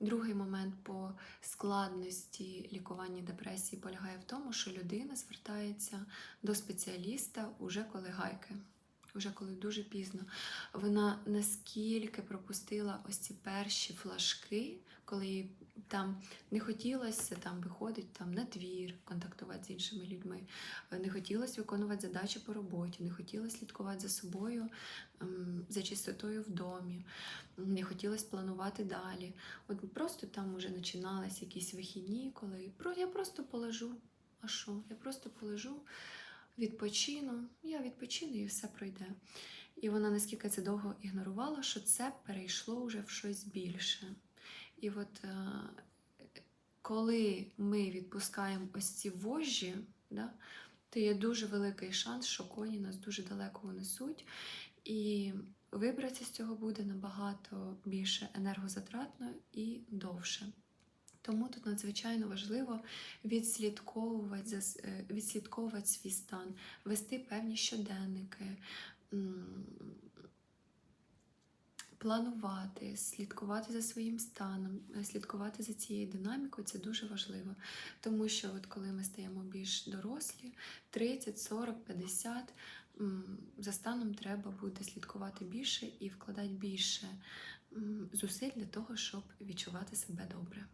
Другий момент по складності лікування депресії полягає в тому, що людина звертається до спеціаліста уже коли гайки, уже коли дуже пізно. Вона наскільки пропустила ось ці перші флажки, коли їй там не хотілося там виходить там на двір, контактувати з іншими людьми, не хотілося виконувати задачі по роботі, не хотілося слідкувати за собою, ем, за чистотою в домі, не хотілося планувати далі. От просто там вже починались якісь вихідні, коли я просто полежу. А що? Я просто полежу, відпочину, я відпочину і все пройде. І вона наскільки це довго ігнорувала, що це перейшло вже в щось більше. І от е, коли ми відпускаємо ось ці вожжі, да, то є дуже великий шанс, що коні нас дуже далеко унесуть. І вибратися з цього буде набагато більше енергозатратно і довше. Тому тут надзвичайно важливо відслідковувати, е, відслідковувати свій стан, вести певні щоденники, планувати, слідкувати за своїм станом, е, слідкувати за цією динамікою це дуже важливо. Тому що от коли ми стаємо більш дорослі, 30, 40, 50, за станом треба буде слідкувати більше і вкладати більше зусиль для того, щоб відчувати себе добре.